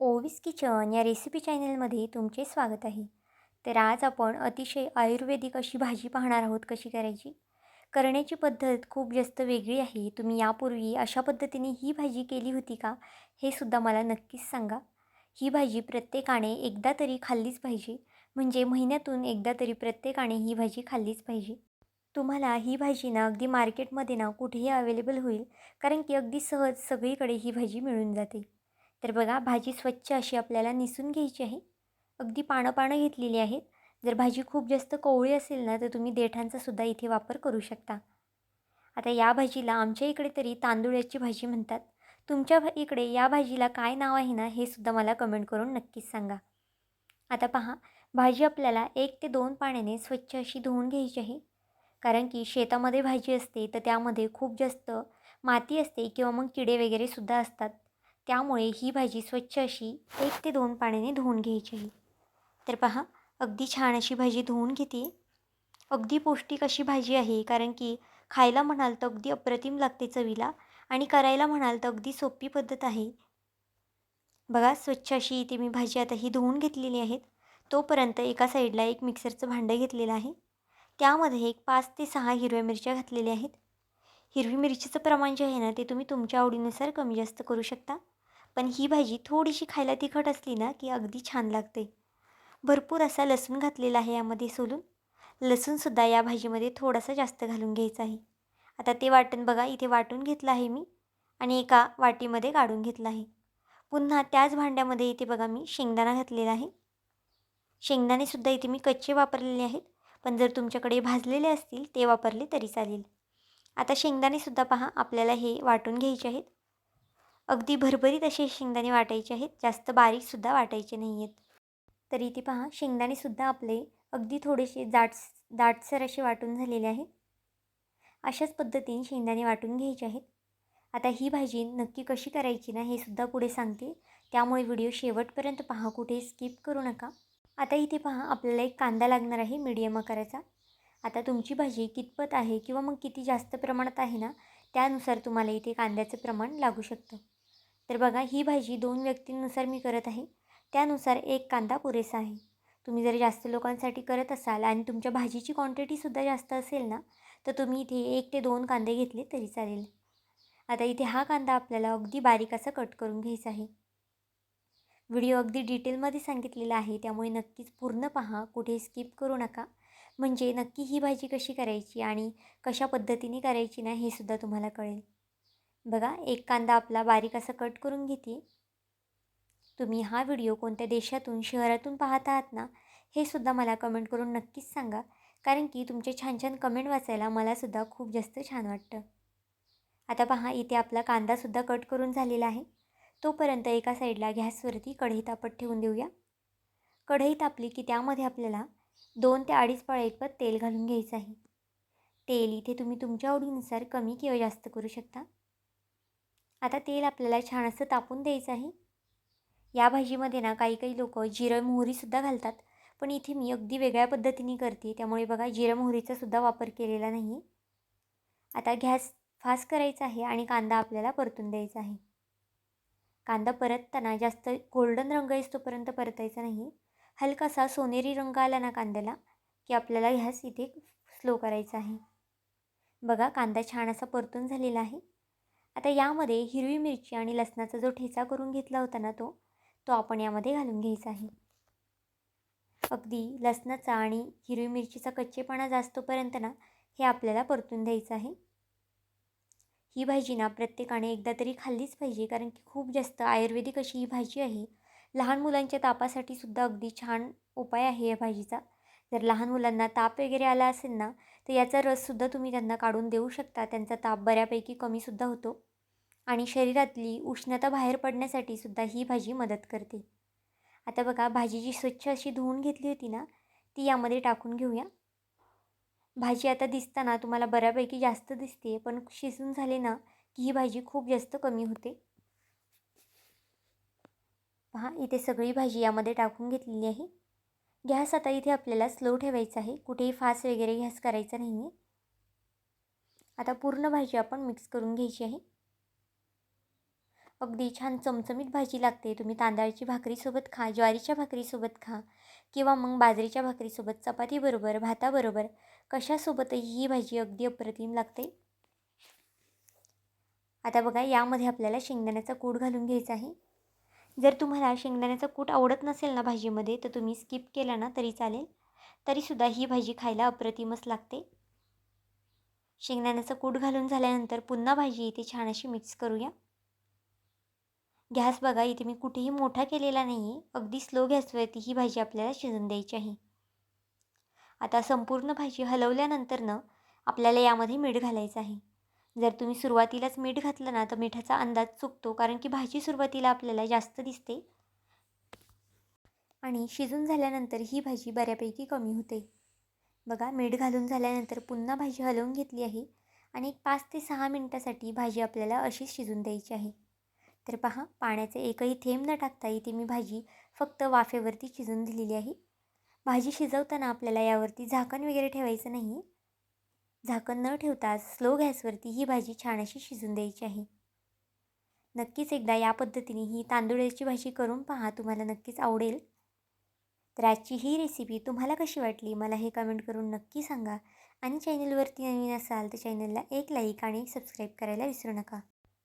Ovis kitchen या recipe चॅनलमध्ये तुमचे स्वागत आहे. तर आज आपण अतिशय आयुर्वेदिक अशी भाजी पाहणार आहोत कशी करायची? करण्याची पद्धत खूप जास्त वेगळी आहे. तुम्ही यापूर्वी अशा पद्धतीने ही भाजी केली होती का? हे सुद्धा मला नक्कीच सांगा. ही भाजी प्रत्येकाने एकदा तरी खाल्लीच पाहिजे. म्हणजे महिन्यातून एकदा तरी प्रत्येकाने ही भाजी खाल्लीच पाहिजे. तुम्हाला ही भाजी ना अगदी मार्केटमध्ये ना कुठेही अवेलेबल होईल. कारण की अगदी सहज सगळीकडे ही भाजी मिळून जाते. तर बघा भाजी स्वच्छ अशी आपल्याला निसून घ्यायची आहे. अगदी पानं पानं घेतलेली आहेत. जर भाजी खूप जास्त कोवळी असेल ना तर तुम्ही देठांचा सुद्धा इथे वापर करू शकता. आता या भाजीला आमच्या इकडे तरी तांदूळाची भाजी म्हणतात. तुमच्या इकडे या भाजीला काय नाव आहे ना हे सुद्धा मला कमेंट करून नक्कीच सांगा. आता पहा भाजी आपल्याला एक ते दोन पाण्याने स्वच्छ अशी धुवून घ्यायची आहे. कारण की शेतामध्ये भाजी असते तर त्यामध्ये खूप जास्त माती असते किंवा मग किडे वगैरे सुद्धा असतात. त्यामुळे ही भाजी स्वच्छ अशी एक ते दोन पाण्याने धुवून घ्यायची आहे. तर पहा अगदी छान अशी भाजी धुवून घेते. अगदी पौष्टिक अशी भाजी आहे कारण की खायला म्हणाल तर अगदी अप्रतिम लागते चवीला आणि करायला म्हणाल तर अगदी सोपी पद्धत आहे. बघा स्वच्छ अशी इथे मी भाजी आता ही धुवून घेतलेली आहेत. तोपर्यंत एका साईडला एक मिक्सरचं भांडं घेतलेलं आहे. त्यामध्ये एक पाच ते सहा हिरव्या मिरच्या घातलेल्या आहेत. हिरवी मिरचीचं प्रमाण जे आहे ना ते तुम्ही तुमच्या आवडीनुसार कमी जास्त करू शकता. पण ही भाजी थोडीशी खायला तिखट असली ना की अगदी छान लागते. भरपूर असा लसूण घातलेला आहे यामध्ये सोलून. लसूणसुद्धा या भाजीमध्ये थोडासा जास्त घालून घ्यायचा आहे. आता ते वाटण बघा इथे वाटून घेतलं आहे मी आणि एका वाटीमध्ये काढून घेतलं आहे. पुन्हा त्याच भांड्यामध्ये इथे बघा मी शेंगदाणा घातलेला आहे. शेंगदाणेसुद्धा इथे मी कच्चे वापरलेले आहेत पण जर तुमच्याकडे भाजलेले असतील ते वापरले तरी चालेल. आता शेंगदाणेसुद्धा पहा आपल्याला हे वाटून घ्यायचे आहेत. अगदी भरभरीत असे शेंगदाणे वाटायचे आहेत जास्त बारीकसुद्धा वाटायचे नाही आहेत तर इथे पहा शेंगदाणेसुद्धा आपले अगदी थोडेसे जाट दाटसर असे वाटून झालेले आहेत. अशाच पद्धतीने शेंगदाणे वाटून घ्यायचे आहेत. आता ही भाजी नक्की कशी करायची ना हे सुद्धा पुढे सांगते. त्यामुळे व्हिडिओ शेवटपर्यंत पहा कुठे स्किप करू नका. आता इथे पहा आपल्याला एक कांदा लागणार आहे मीडियम आकाराचा. आता तुमची भाजी कितपत आहे किंवा मग किती जास्त प्रमाणात आहे ना त्यानुसार तुम्हाला इथे कांद्याचं प्रमाण लागू शकतं. तर बघा ही भाजी दोन व्यक्तींनुसार मी करत आहे. त्यानुसार एक कांदा पुरेसा आहे. तुम्ही जर जास्त लोकांसाठी करत असाल आणि तुमच्या भाजीची क्वांटिटीसुद्धा जास्त असेल ना तर तुम्ही इथे एक ते दोन कांदे घेतले तरी चालेल. आता इथे हा कांदा आपल्याला अगदी बारीक असा कट करून घ्यायचा आहे. व्हिडिओ अगदी डिटेलमध्ये सांगितलेला आहे त्यामुळे नक्कीच पूर्ण पहा कुठे स्किप करू नका. म्हणजे नक्की ही भाजी कशी करायची आणि कशा पद्धतीने करायची ना हे सुद्धा तुम्हाला कळेल. बघा एक कांदा आपला बारीक असा कट करून घेते. तुम्ही हा व्हिडिओ कोणत्या देशातून शहरातून पाहत आहात ना हे सुद्धा मला कमेंट करून नक्कीच सांगा. कारण की तुमचे छान छान कमेंट वाचायला मलासुद्धा खूप जास्त छान वाटतं. आता पहा इथे आपला कांदासुद्धा कट करून झालेला आहे. तोपर्यंत एका साईडला गॅसवरती कढई तापत ठेवून देऊया. कढई तापली की त्यामध्ये आपल्याला दोन ते अडीच पळा इतपत तेल घालून घ्यायचं आहे. तेल इथे तुम्ही तुमच्या आवडीनुसार कमी किंवा जास्त करू शकता. आता तेल आपल्याला छान असं तापून द्यायचं आहे. या भाजीमध्ये ना काही काही लोक जिरं मोहरीसुद्धा घालतात. पण इथे मी अगदी वेगळ्या पद्धतीने करते. त्यामुळे बघा जिरं मोहरीचासुद्धा वापर केलेला नाही आता गॅस फास्ट करायचा आहे आणि कांदा आपल्याला परतून द्यायचा आहे. कांदा परतताना जास्त गोल्डन रंग येतोपर्यंत परतायचा नाही हलकासा सोनेरी रंग आला ना कांद्याला की आपल्याला गॅस इथे स्लो करायचा आहे. बघा कांदा छान असा परतून झालेला आहे. आता यामध्ये हिरवी मिरची आणि लसणाचा जो ठेचा करून घेतला होता ना तो तो आपण यामध्ये घालून घ्यायचा आहे. अगदी लसणाचा आणि हिरवी मिरचीचा कच्चेपणा जास्तोपर्यंत ना हे आपल्याला परतून द्यायचं आहे. ही भाजी ना प्रत्येकाने एकदा तरी खाल्लीच पाहिजे कारण की खूप जास्त आयुर्वेदिक अशी ही भाजी आहे. लहान मुलांच्या तापासाठी सुद्धा अगदी छान उपाय आहे या भाजीचा. जर लहान मुलांना ताप वगैरे आला असेल ना तर याचा रससुद्धा तुम्ही त्यांना काढून देऊ शकता. त्यांचा ताप बऱ्यापैकी कमीसुद्धा होतो. आणि शरीरातली उष्णता बाहेर पडण्यासाठी सुद्धा ही भाजी मदत करते. आता बघा भाजी जी स्वच्छ अशी धुवून घेतली होती ना ती यामध्ये टाकून घेऊया. भाजी आता दिसताना तुम्हाला बऱ्यापैकी जास्त दिसते पण शिजून झाले ना की ही भाजी खूप जास्त कमी होते. पहा इथे सगळी भाजी यामध्ये टाकून घेतलेली आहे. गॅस आता इथे आपल्याला स्लो ठेवायचा आहे. कुठेही फास्ट वगैरे गॅस करायचा नाही आहे आता पूर्ण भाजी आपण मिक्स करून घ्यायची आहे. अगदी छान चमचमीत भाजी लागते. तुम्ही तांदळाची भाकरीसोबत खा ज्वारीच्या भाकरीसोबत खा किंवा मग बाजरीच्या भाकरीसोबत चपातीबरोबर भाताबरोबर कशासोबतही ही भाजी अगदी अप्रतिम लागते? आता बघा यामध्ये आपल्याला शेंगदाण्याचा कूट घालून घ्यायचा आहे. जर तुम्हाला शेंगदाण्याचा कूट आवडत नसेल ना भाजीमध्ये तर तुम्ही स्किप केला ना तरी चालेल. तरीसुद्धा ही भाजी खायला अप्रतिमच लागते. शेंगदाण्याचा कूट घालून झाल्यानंतर पुन्हा भाजी इथे छान अशी मिक्स करूया. गॅस बघा इथे मी कुठेही मोठा केलेला नाही आहे अगदी स्लो गॅसवरती ही भाजी आपल्याला शिजून द्यायची आहे. आता संपूर्ण भाजी हलवल्यानंतरनं आपल्याला यामध्ये मीठ घालायचं आहे. जर तुम्ही सुरुवातीलाच मीठ घातलं ना तर मिठाचा अंदाज चुकतो कारण की भाजी सुरुवातीला आपल्याला जास्त दिसते. आणि शिजून झाल्यानंतर ही भाजी बऱ्यापैकी कमी होते. बघा मीठ घालून झाल्यानंतर पुन्हा भाजी हलवून घेतली आहे आणि एक पाच ते सहा मिनटासाठी भाजी आपल्याला अशीच शिजून द्यायची आहे. तर पहा पाण्याचे एकही थेंब न टाकता इथे मी भाजी फक्त वाफेवरती शिजून दिलेली आहे. भाजी शिजवताना आपल्याला यावरती झाकण वगैरे ठेवायचं नाही. झाकण न ठेवता स्लो गॅसवरती ही भाजी छान अशी शिजून द्यायची आहे. नक्कीच एकदा या पद्धतीने ही तांदूळाची भाजी करून पहा तुम्हाला नक्कीच आवडेल. तर आजची ही रेसिपी तुम्हाला कशी वाटली मला हे कमेंट करून नक्की सांगा. आणि चॅनलवरती नवीन असाल तर चॅनलला एक लाईक आणि सबस्क्राईब करायला विसरू नका.